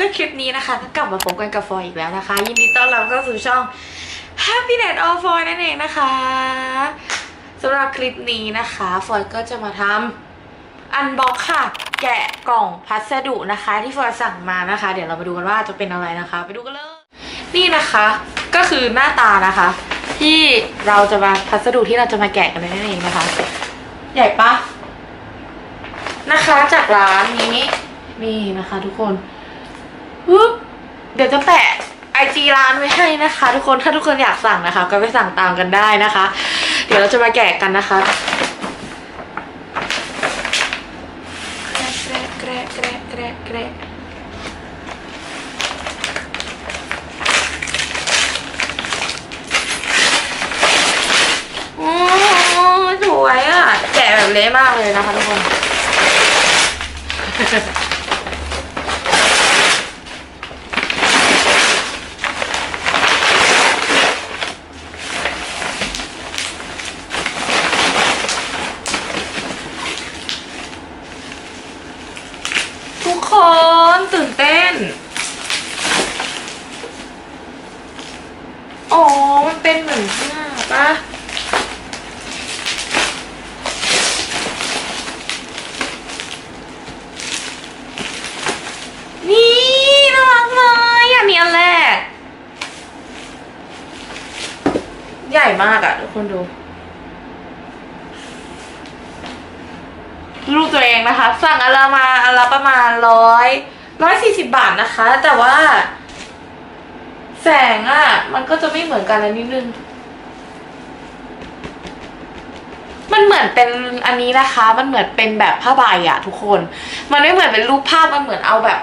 ดีนะคะทุกคนก็คลิปนี้นะคะก็กลับมาพบกันกับฟอยอีกแล้วนะคะ ยินดีต้อนรับเข้าสู่ช่อง Happiness of Foy นั่นเองนะคะสำหรับคลิปนี้นะคะฟอยก็จะมาทำอันบ็อกค่ะ แกะกล่องพัสดุนะคะ ที่ฟอยสั่งมานะคะ เดี๋ยวเรามาดูกันว่าจะเป็นอะไรนะคะ ไปดูกันเลย นี่นะคะ ก็คือหน้าตานะคะ ที่เราจะมาพัสดุที่เราจะมาแกะกันนั่นเองนะคะ ใหญ่ปะนะคะจากร้านนี้นี่นะคะทุกคน ปึ๊บเดี๋ยวจะแปะไอจีร้านไว้ให้นะคะ ทุกคนถ้าทุกคนอยากสั่งนะคะ ก็ไปสั่งตามกันได้นะคะ เดี๋ยวเราจะมาแกะกันนะคะแกะแกะแกะแกะแกะโอ้สวยอะแกะแบบเละมากเลยนะคะทุกคน ทุกคนตื่นเต้น อ๋อันเป็นเหน้าปะนี่น่ารักเลยอันนี้อันแรก ใหญ่มากอะทุกคนดู รูปตัวเองนะคะ สั่งอนละมาอนละประมาณร้อยร้อยสี่สิบาทนะคะ แต่ว่าแสงอะ่ะ มันก็จะไม่เหมือนกันแล้วนิดนึง มันเหมือนเป็นอันนี้นะคะ มันเหมือนเป็นแบบผ้าใบอะทุกคน มันไม่เหมือนเป็นรูปภาพมันเหมือนเอาแบบ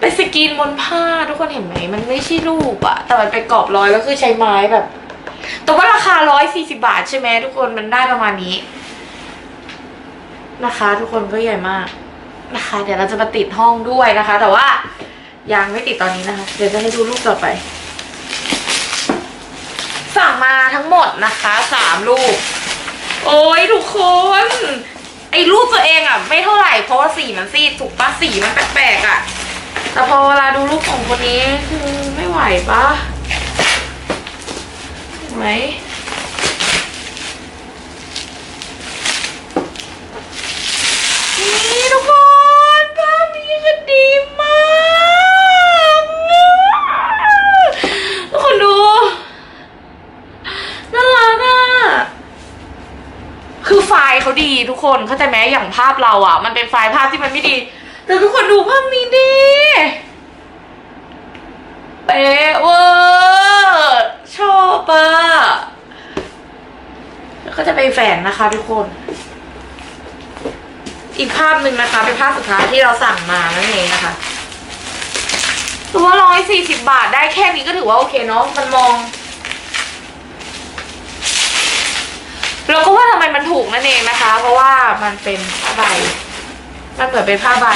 ไปสกรีนบนผ้าทุกคนเห็นไหมมันไม่ใช่รูปอะแต่มันเป็นกรอบร้อยแล้วคือใช้ไม้แบบ แต่ว่าราคาร้อยสี่สิบาทใช่ไหมทุกคนมันได้ประมาณนี้ นะคะ ทุกคนก็ใหญ่มากนะคะ เดี๋ยวเราจะมาติดห้องด้วยนะคะ แต่ว่ายังไม่ติดตอนนี้นะคะ เดี๋ยวจะให้ดูรูปต่อไป สั่งมาทั้งหมดนะคะสามรูป โอ้ยทุกคน ไอ้รูปตัวเองอะไม่เท่าไหร่เพราะว่าสีมันซีดถูกปะสีมันแปลกๆอะแต่พอเวลาดูรูปของคนนี้คือไม่ไหวปะเห็นไหม นี่ทุกคนภาพนี้คือดีมากทุกคนดูน่ารักอะ คือไฟล์เขาดีทุ กคนเข้าใจไหมอย่างภาพเราอะ มันเป็นไฟล์ภาพที่มันไม่ดี แต่ทุกคนดูภาพนี้ดีเป๊ะเวอร์ชอบอะแล้วก็จะไปแฝนนะคะทุกคน อีกภาพหนึ่งนะคะ เป็นภาพสุดท้ายที่เราสั่งมานั่นเองนะคะตัวร้อยสี่สิบบาทได้แค่นี้ก็ถือว่าโอเคเนาะมันมอง เราก็ว่าทำไมมันถูกนั่นเองนะคะ เพราะว่ามันเป็นผ้าใบ มันเหมือนเป็นผ้าใบ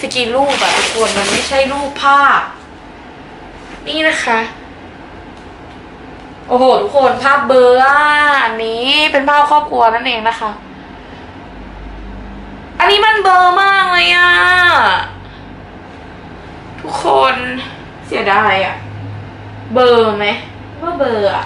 สกรีนรูปอะทุกคนมันไม่ใช่รูปภาพ นี่นะคะ โอ้โห ทุกคนภาพเบอร์อันนี้เป็นภาพครอบครัวนั่นเองนะคะ อันนี้มันเบอร์มากเลยอะทุกคนเสียดายอะเบอร์ไหมว่าเบอร์อะ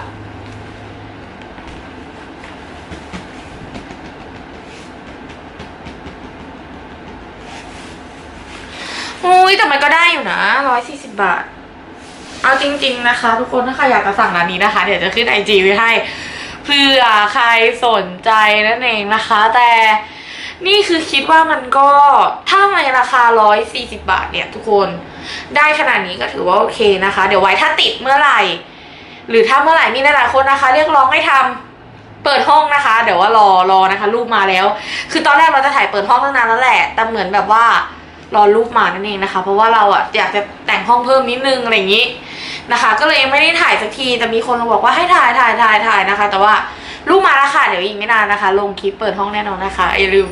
ยแต่มันก็ได้อยู่นะร้อยสี่สิบบาท เอาจริง ๆนะคะ ทุกคนถ้าใครอยากจะสั่งร้านนี้นะคะ เดี๋ยวจะขึ้นไอจีไว้ให้เผื่อใครสนใจนั่นเองนะคะ แต่นี่คือคิดว่ามันก็ถ้าในราคา 140 บาทเนี่ยทุกคนได้ขนาดนี้ก็ถือว่าโอเคนะคะ เดี๋ยวไว้ถ้าติดเมื่อไหร่ หรือถ้าเมื่อไหร่มีหลายๆคนนะคะ เรียกร้องให้ทำเปิดห้องนะคะ เดี๋ยวว่ารอรอนะคะ รูปมาแล้ว คือตอนแรกเราจะถ่ายเปิดห้องตั้งนานแล้วแหละ แต่เหมือนแบบว่า รอรูปมานั่นเองนะคะ เพราะว่าเราอะอยากจะแต่งห้องเพิ่มนิดนึงอะไรอย่างนี้นะคะ ก็เลยยังไม่ได้ถ่ายสักทีแต่มีคนมาบอกว่าให้ถ่ายถ่ายถ่ายถ่ายนะคะ แต่ว่ารูปมาแล้วค่ะเดี๋ยวอีกไม่นานนะคะ ลงคลิปเปิดห้องแน่นอนนะคะอย่าลืม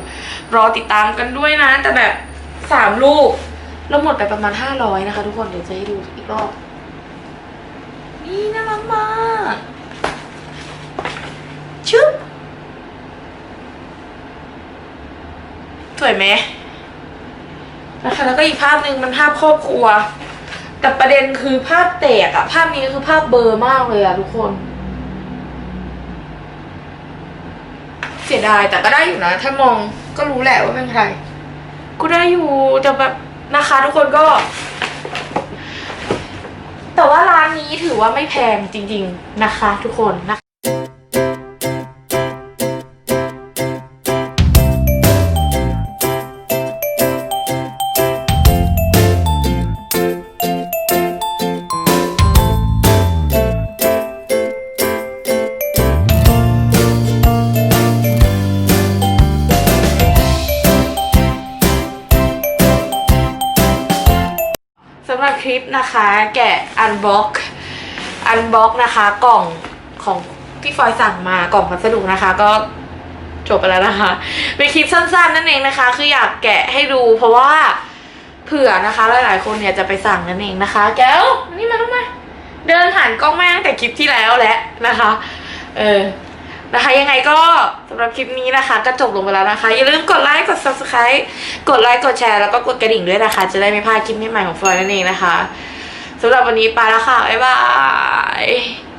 รอติดตามกันด้วยนะ แต่แบบสามรูปเราหมดไปประมาณห้าร้อยนะคะ ทุกคนเดี๋ยวจะให้ดูอีกรอบนี่น่ารักมากชึบสวยไหม นะคะแล้วก็อีกภาพหนึ่งมันภาพครอบครัว แต่ประเด็นคือภาพแตกอะภาพนี้คือภาพเบอร์มากเลยอะทุกคน เสียดายแต่ก็ได้อยู่นะ ถ้ามองก็รู้แหละว่าเป็นใครก็ได้อยู่แต่แบบนะคะทุกคนก็ แต่ว่าร้านนี้ถือว่าไม่แพงจริง ๆนะคะ ทุกคนนะคะ ลิปนะคะ แกะอันบ็อกอันบ็อกนะคะ กล่องของที่ฟอยสั่งมากล่องพัสดุนะคะ ก็จบไปแล้วนะคะเป็นคลิปสั้นๆนั่นเองนะคะ คืออยากแกะให้ดู เพราะว่าเผื่อนะคะ หลายๆคนเนี่ยจะไปสั่งนั่นเองนะคะ แก้วนี่มาทำไมเดินผ่านกล้องแม่ตั้งแต่คลิปที่แล้วแหละนะคะ เออ นะคะ ยังไงก็สำหรับคลิปนี้นะคะ ก็จบลงไปแล้วนะคะ อย่าลืมกดไลค์กด subscribe กดไลค์กดแชร์แล้วก็กดกระดิ่งด้วยนะคะ จะได้ไม่พลาดคลิปใหม่ๆของฟลอยนั่นเองนะคะสำหรับวันนี้ไปแล้วค่ะบ๊ายบาย